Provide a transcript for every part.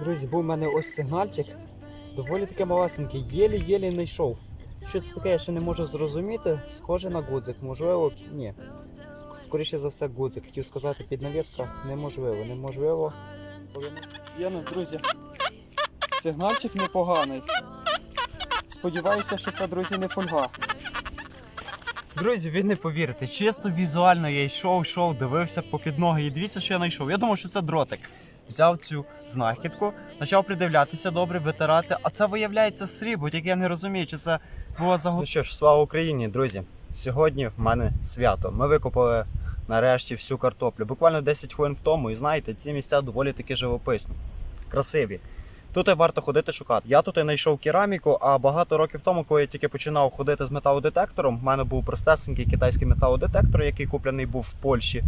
Друзі, був у мене ось сигнальчик. Доволі таке малесенький, єлі-єлі знайшов. Що це таке, я ще не можу зрозуміти. Схоже на гудзик. Можливо, ні. Скоріше за все, гудзик. Хотів сказати, піднавіска неможливо, неможливо. Є нас, друзі. Сигнальчик непоганий. Сподіваюся, що це, друзі, не фольга. Друзі, ви не повірите, чисто візуально я йшов, йшов, дивився по під ноги і дивіться, що я знайшов. Я думав, що це дротик. Взяв цю знахідку, почав придивлятися добре, витирати, а це виявляється срібло, тільки я не розумію, чи це було за Ну що ж, слава Україні, друзі. Сьогодні в мене свято. Ми викопали нарешті всю картоплю. Буквально 10 хвилин тому, і знаєте, ці місця доволі таки живописні, красиві. Тут і варто ходити шукати. Я тут і знайшов кераміку, а багато років тому, коли я тільки починав ходити з металодетектором, в мене був простесенький китайський металодетектор, який куплений був в Польщі.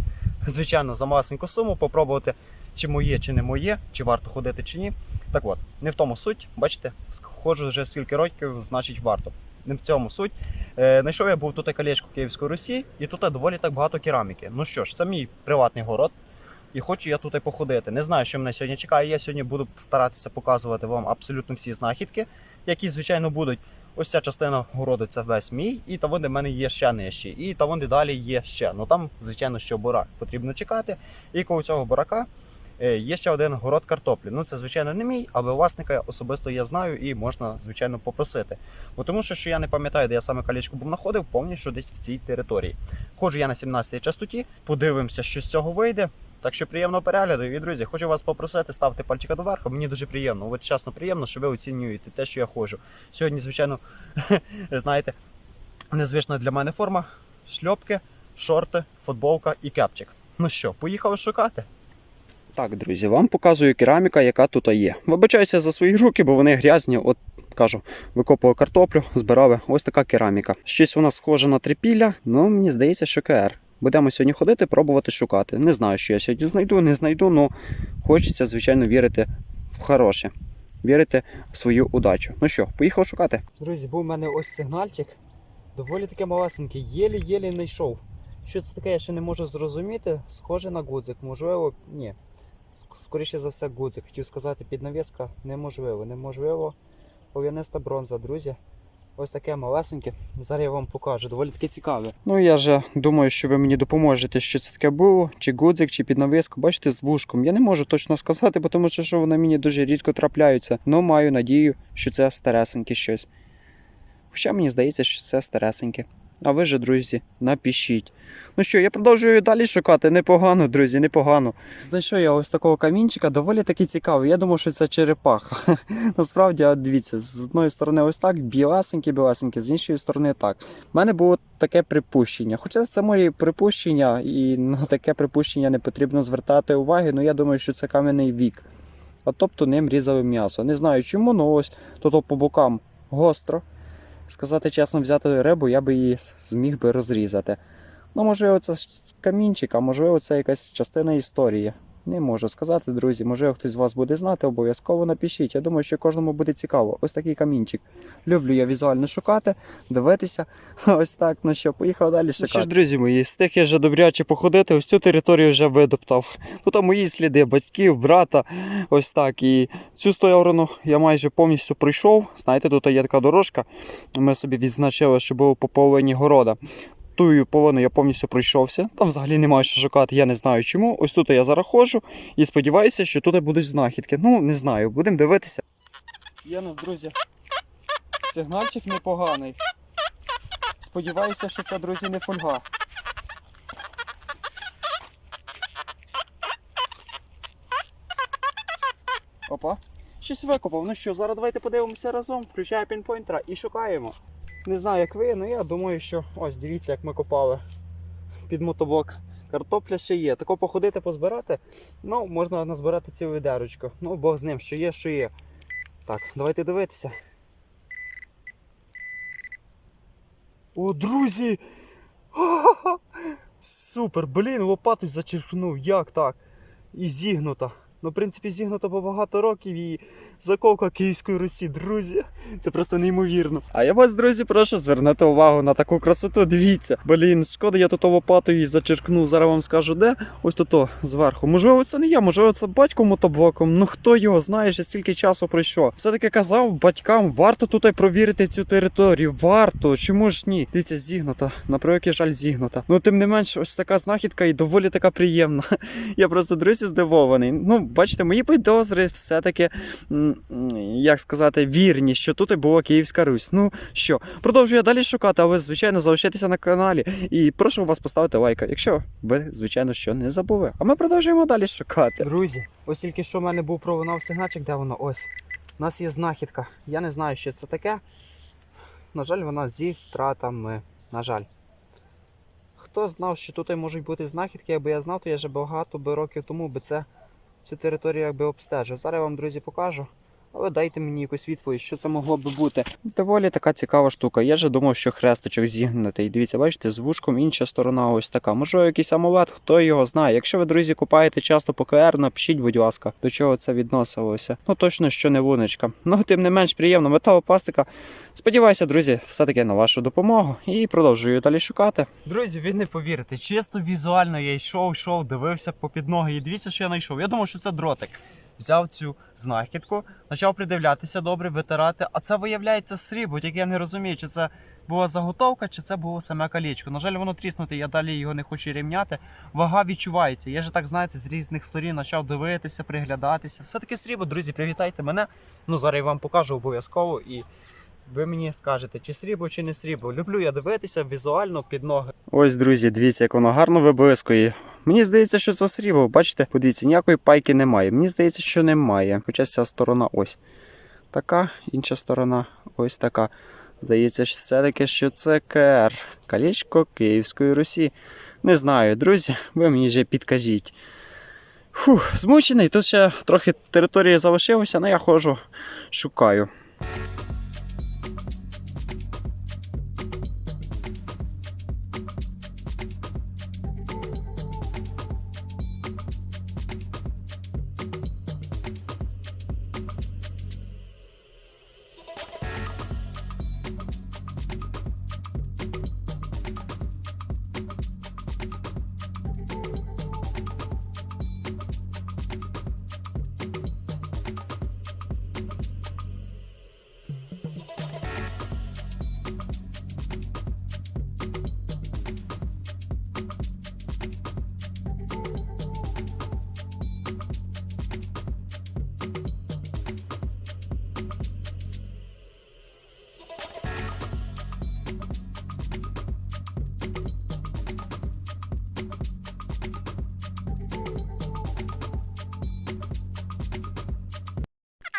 Звичайно, за малесеньку суму попробувати, чи моє, чи не моє, чи варто ходити, чи ні. Так от, не в тому суть. Бачите, ходжу вже скільки років, значить варто. Не в цьому суть. Е, знайшов я був тут колечко Київської Русі, і тут доволі так багато кераміки. Ну що ж, це мій приватний город. І хочу я тут і походити. Не знаю, що мене сьогодні чекає. Я сьогодні буду старатися показувати вам абсолютно всі знахідки, які, звичайно, будуть. Ось ця частина городу це весь мій, і там, де в мене є ще нижче, і там, де далі є ще. Ну там, звичайно, що бурак потрібно чекати. І коло цього бурака е, є ще один город картоплі. Ну це, звичайно, не мій, але власника особисто я знаю і можна, звичайно, попросити. Бо тому що, що я не пам'ятаю, де я саме колечко був знаходив, що десь в цій території. Ходжу я на 17-й частоті, подивимося, що з цього вийде. Так що приємного перегляду. І друзі, хочу вас попросити, ставте пальчика доверху. Мені дуже приємно. От чесно приємно, що ви оцінюєте те, що я ходжу. Сьогодні, звичайно, знаєте, незвична для мене форма: шльопки, шорти, футболка і кепчик. Ну що, поїхали шукати? Так, друзі, вам показую кераміка, яка тут є. Вибачаюся за свої руки, бо вони грязні. От кажу, викопував картоплю, збирали ось така кераміка. Щось вона схожа на трипілля, ну мені здається, що КР. Будемо сьогодні ходити, пробувати шукати. Не знаю, що я сьогодні знайду, не знайду, але хочеться, звичайно, вірити в хороше. Вірити в свою удачу. Ну що, поїхав шукати. Друзі, був у мене ось сигнальчик. Доволі таке малесенький, єлі-єлі знайшов. Що це таке, я ще не можу зрозуміти. Схоже на гудзик, можливо, ні. Ск- Скоріше за все, гудзик. Хотів сказати, піднавіска неможливо. Неможливо. Пов'яниста бронза, друзі. Ось таке малесеньке. Зараз я вам покажу. Доволі таке цікаве. Ну я же думаю, що ви мені допоможете, що це таке було, чи гудзик, чи піднавіску. Бачите, з вушком. Я не можу точно сказати, тому що що вони мені дуже рідко трапляються. Ну маю надію, що це старесеньке щось. Хоча мені здається, що це старесеньке. А ви же, друзі, напишіть. Ну що, я продовжую далі шукати. Непогано, друзі, непогано. Знайшов я ось такого камінчика, доволі таки цікавий. Я думав, що це черепаха. Насправді, от дивіться, з одної сторони ось так, білесенький, білесенький, з іншої сторони так. У мене було таке припущення. Хоча це мої припущення, і на таке припущення не потрібно звертати уваги, ну я думаю, що це кам'яний вік. А тобто ним різали м'ясо. Не знаю чому, але ось тут по бокам гостро. Сказати чесно, взяти рибу, я би її зміг би розрізати. Ну, можливо, це камінчик, а можливо, це якась частина історії. Не можу сказати, друзі. Можливо, хтось з вас буде знати, обов'язково напишіть. Я думаю, що кожному буде цікаво. Ось такий камінчик. Люблю я візуально шукати, дивитися. Ось так. Ну що, поїхав далі шукати. Ну що ж, друзі мої, з тих я вже добряче походити, ось цю територію вже видоптав. Тут там мої сліди батьків, брата. Ось так. І цю сторону я майже повністю пройшов. Знаєте, тут є така дорожка. Ми собі відзначили, що було по половині города. Тую половину я повністю пройшовся. Там взагалі немає що шукати, я не знаю чому. Ось тут я зараз ходжу і сподіваюся, що тут будуть знахідки. Ну, не знаю, будемо дивитися. Є нас, друзі. Сигнальчик непоганий. Сподіваюся, що це, друзі, не фольга. Опа. Щось викопав. Ну що, зараз давайте подивимося разом, включаю пінпойнтера і шукаємо. Не знаю, як ви, але я думаю, що ось дивіться, як ми копали під мотоблок. Картопля ще є. Тако походити, позбирати. Ну, можна назбирати цілу відерочку. Ну, Бог з ним, що є, що є. Так, давайте дивитися. О, друзі! Супер! Блін, лопатою зачерпнув. Як так? І зігнута. Ну, в принципі, зігнуто по багато років і заковка Київської Русі, друзі. Це просто неймовірно. А я вас, друзі, прошу звернути увагу на таку красоту. Дивіться. Блін, шкода, я тут лопатою зачеркнув. Зараз вам скажу, де. Ось тут зверху. Можливо, це не я, можливо, це батько мотоблоком. Ну хто його знає, ще стільки часу пройшло. Все-таки казав батькам, варто тут провірити цю територію. Варто. Чому ж ні? Дивіться, зігнута. На превеликий жаль, зігнута. Ну, тим не менш, ось така знахідка і доволі така приємна. Я просто друзі здивований. Ну, бачите, мої підозри все-таки, як сказати, вірні, що тут і була Київська Русь. Ну що, продовжую далі шукати, а ви, звичайно, залишайтеся на каналі. І прошу вас поставити лайк, якщо ви, звичайно, що не забули. А ми продовжуємо далі шукати. Друзі, ось тільки що в мене був пролунав сигначик, де воно ось. У нас є знахідка. Я не знаю, що це таке. На жаль, вона зі втратами. На жаль. Хто знав, що тут можуть бути знахідки, якби я знав, то я вже багато би років тому би це цю територію якби обстежив. Зараз я вам, друзі, покажу. А ви дайте мені якусь відповідь, що це могло би бути. Доволі така цікава штука. Я же думав, що хрестичок зігнутий. Дивіться, бачите, з вушком інша сторона ось така. Можливо, якийсь амулет, хто його знає. Якщо ви, друзі, купаєте часто по КР, напишіть, будь ласка, до чого це відносилося. Ну точно, що не луночка. Ну, тим не менш приємно, металопластика. Сподіваюся, друзі, все-таки на вашу допомогу і продовжую далі шукати. Друзі, ви не повірите, чисто візуально я йшов, йшов, дивився попід ноги і дивіться, що я знайшов. Я думав, що це дротик. Взяв цю знахідку, почав придивлятися добре, витирати, а це виявляється срібло, тільки я не розумію, чи це була заготовка, чи це було саме колечко. На жаль, воно тріснуте, я далі його не хочу рівняти. Вага відчувається. Я ж так, знаєте, з різних сторін почав дивитися, приглядатися. Все-таки срібло, друзі, привітайте мене. Ну, зараз я вам покажу обов'язково і ви мені скажете, чи срібло, чи не срібло. Люблю я дивитися візуально під ноги. Ось, друзі, дивіться, як воно гарно виблискує. Мені здається, що це срібло. Бачите, подивіться, ніякої пайки немає. Мені здається, що немає. Хоча ця сторона ось така, інша сторона ось така. Здається, все-таки, що це КР. Колечко Київської Русі. Не знаю, друзі, ви мені вже підкажіть. Фух, змучений. Тут ще трохи території залишилося, але я ходжу, шукаю.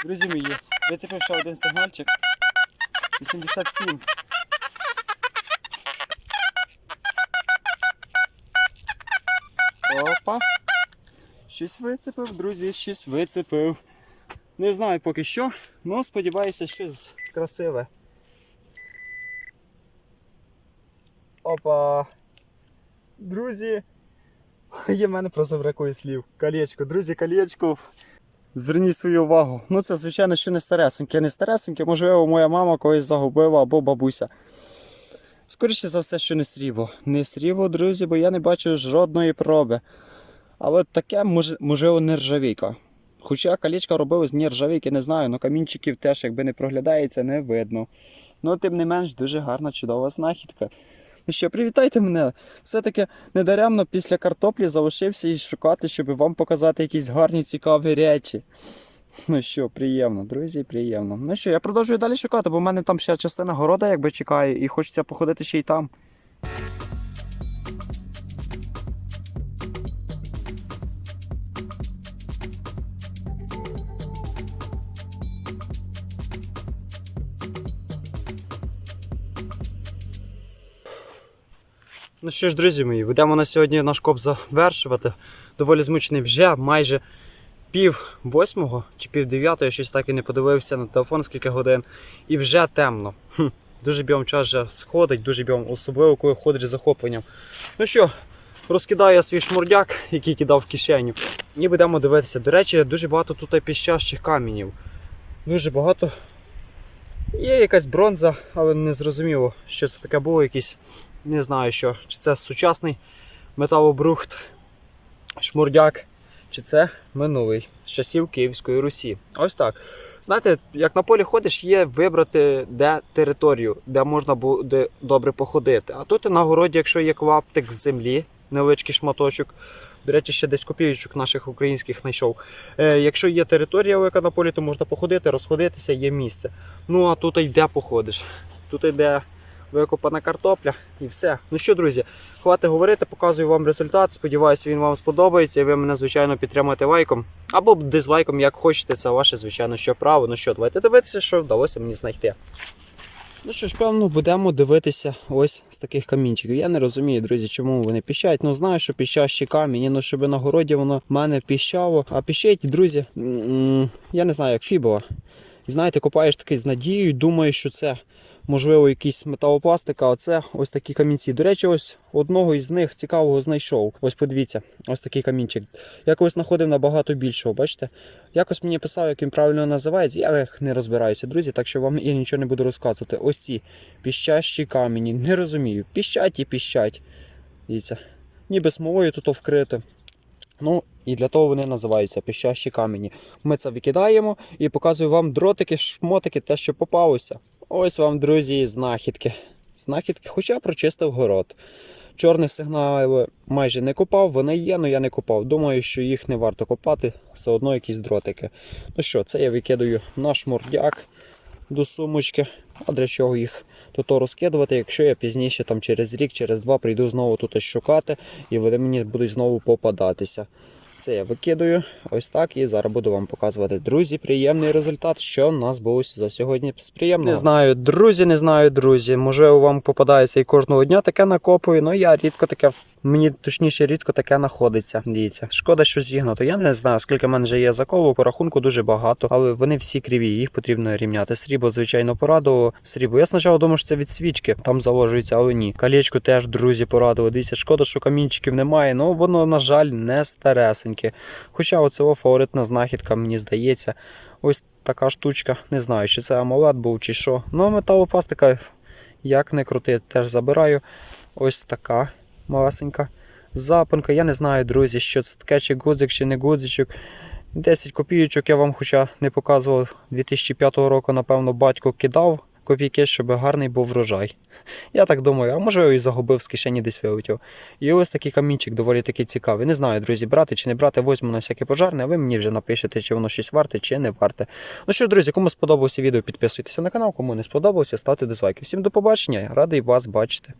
Друзі мої, вицепив ще один сигнальчик. 87. Опа. Щось вицепив, друзі, щось вицепив. Не знаю поки що, але сподіваюся, щось красиве. Опа. Друзі. Є в мене просто бракує слів. Колечко, друзі, колечко. Зверніть свою увагу. Ну це, звичайно, що не старесеньке. Не старесеньке, можливо, моя мама когось загубила або бабуся. Скоріше за все, що не срібло. Не срібло, друзі, бо я не бачу жодної проби. Але таке, можливо, нержавійка. Хоча колечко робили з нержавійки, не знаю, але камінчиків теж, якби не проглядається, не видно. Ну, тим не менш, дуже гарна, чудова знахідка. Ну що, привітайте мене. Все-таки недаремно після картоплі залишився і шукати, щоб вам показати якісь гарні цікаві речі. Ну що, приємно, друзі, приємно. Ну що, я продовжую далі шукати, бо в мене там ще частина города якби чекає, і хочеться походити ще й там. Ну що ж, друзі мої, будемо на сьогодні наш коп завершувати. Доволі змучений вже майже пів восьмого чи пів дев'ятого, я щось так і не подивився на телефон скільки годин. І вже темно. Хм, дуже бігом час вже сходить, дуже бігом, особливо коли ходиш з захопленням. Ну що, розкидаю я свій шмурдяк, який кидав в кишеню. І будемо дивитися. До речі, дуже багато тут піщащих каменів. Дуже багато. Є якась бронза, але не зрозуміло, що це таке було, якийсь, не знаю що, чи це сучасний металобрухт, шмурдяк, чи це минулий з часів Київської Русі. Ось так. Знаєте, як на полі ходиш, є вибрати де територію, де можна буде добре походити. А тут на городі, якщо є клаптик з землі, невеличкий шматочок. До речі, ще десь копійочок наших українських знайшов. Е, якщо є територія велика на полі, то можна походити, розходитися, є місце. Ну а тут йде походиш. Тут йде викопана картопля і все. Ну що, друзі, хватить говорити, показую вам результат. Сподіваюся, він вам сподобається. І ви мене, звичайно, підтримаєте лайком. Або дизлайком, як хочете, це ваше, звичайно, що право. Ну що, давайте дивитися, що вдалося мені знайти. Ну що ж, певно, будемо дивитися ось з таких камінчиків. Я не розумію, друзі, чому вони піщать. Ну знаю, що піщащі камінь, ну щоб на городі воно в мене піщало. А піщать, друзі, я не знаю, як фібула. І знаєте, копаєш такий з надією, думаєш, що це можливо якийсь металопластик, а це ось такі камінці. До речі, ось одного із них цікавого знайшов. Ось подивіться, ось такий камінчик. Я колись знаходив набагато більшого, бачите? Якось мені писав, як він правильно називається, я не розбираюся, друзі, так що вам я нічого не буду розказувати. Ось ці піщащі камені. Не розумію. Піщать і піщать. Дивіться. Ніби смолою тут вкрито. Ну, і для того вони називаються піщащі камені. Ми це викидаємо і показую вам дротики, шмотики, те, що попалося. Ось вам, друзі, знахідки. Знахідки, хоча прочистив город. Чорних сигналів майже не копав, вони є, але я не копав. Думаю, що їх не варто копати, все одно якісь дротики. Ну що, це я викидаю на шмурдяк до сумочки. А для чого їх тут розкидувати, якщо я пізніше там через рік, через два прийду знову тут шукати, і вони мені будуть знову попадатися. Це я викидаю ось так і зараз буду вам показувати. Друзі, приємний результат, що в нас було за сьогодні з приємного. Не знаю, друзі, не знаю, друзі. Можливо, вам попадається і кожного дня таке накопую, але я рідко таке, мені точніше рідко таке знаходиться. Дивіться, шкода, що зігнуто. Я не знаю, скільки в мене вже є заколу, по рахунку дуже багато, але вони всі криві, їх потрібно рівняти. Срібло, звичайно, порадувало. Срібло. Я спочатку думав, що це від свічки, там заложується, але ні. Колечко теж, друзі, порадувало. Дивіться, шкода, що камінчиків немає, але воно, на жаль, не старесеньке. Хоча оце фаворитна знахідка, мені здається. Ось така штучка. Не знаю, чи це амулет був, чи що. Ну, металопластика, як не крути, теж забираю. Ось така малесенька запинка. Я не знаю, друзі, що це таке, чи гудзик, чи не гудзичок. 10 копійочок я вам хоча не показував 2005 року, напевно, батько кидав копійки, щоб гарний був врожай. Я так думаю, а може і загубив з кишені десь вилетів. І ось такий камінчик доволі таки цікавий. Не знаю, друзі, брати чи не брати, возьму на всяке пожарне, а ви мені вже напишете, чи воно щось варте, чи не варте. Ну що, друзі, кому сподобалося відео, підписуйтеся на канал, кому не сподобалося, ставте дизлайки. Всім до побачення, радий вас бачити.